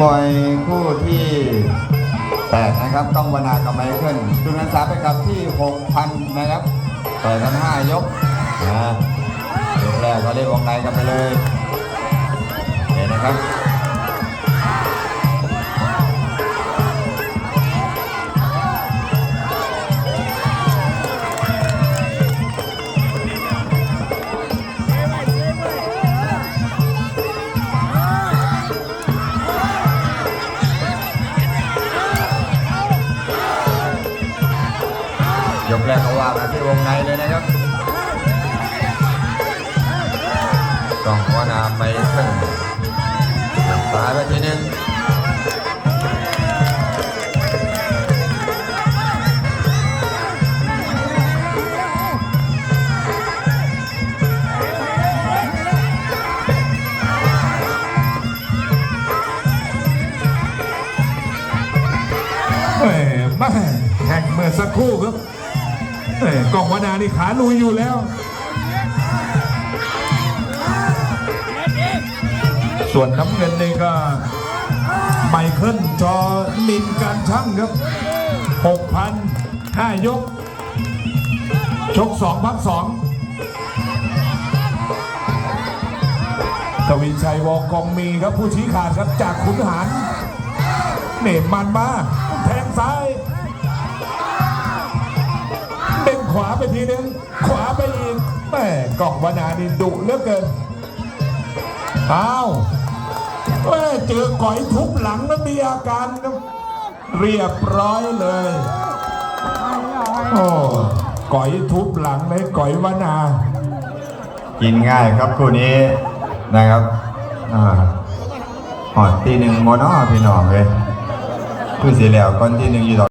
มวยคู่ที่แปดนะครับต้องวนากับไมเคิลจุนันสาไปกับที่หกพันนะครับต่อยกันห้ายกนะยกแรกก็เล่นวงในกันไปเลยเห็นนะครับ ยกแรกก็ว่ากันที่วงในเลยนะครับต้องวนาไมเคิลตายไปทีนึงแหมแม่แข่งเมื่อสักครู่ครับ แหมกองวนานี่ขาลุยอยู่แล้ว ส่วนน้ำเงินนี่ก็ไมเคิลจอมินการช่างครับหกพันห้ายก ชกสองพักสองทวินชัยวอกองมีครับผู้ชี้ขาดครับจากขุนหารเน่มันมาแทงซ้าย วาไปทีนึง ขวาไปอีกแม่กล่องวนานี่ดุเหลือเกินอ้าวแม่เจอก่อยทุบหลังแล้วมีอาการเรียบร้อยเลยโอ้ก่อยทุบหลังเลยก่อยวนา กินง่ายครับคู่นี้นะครับอ่าหอดทีหนึ่งโมนอพี่น้องเลยคือสีแล้วก้อนที่หนึ่งอยู่ดอ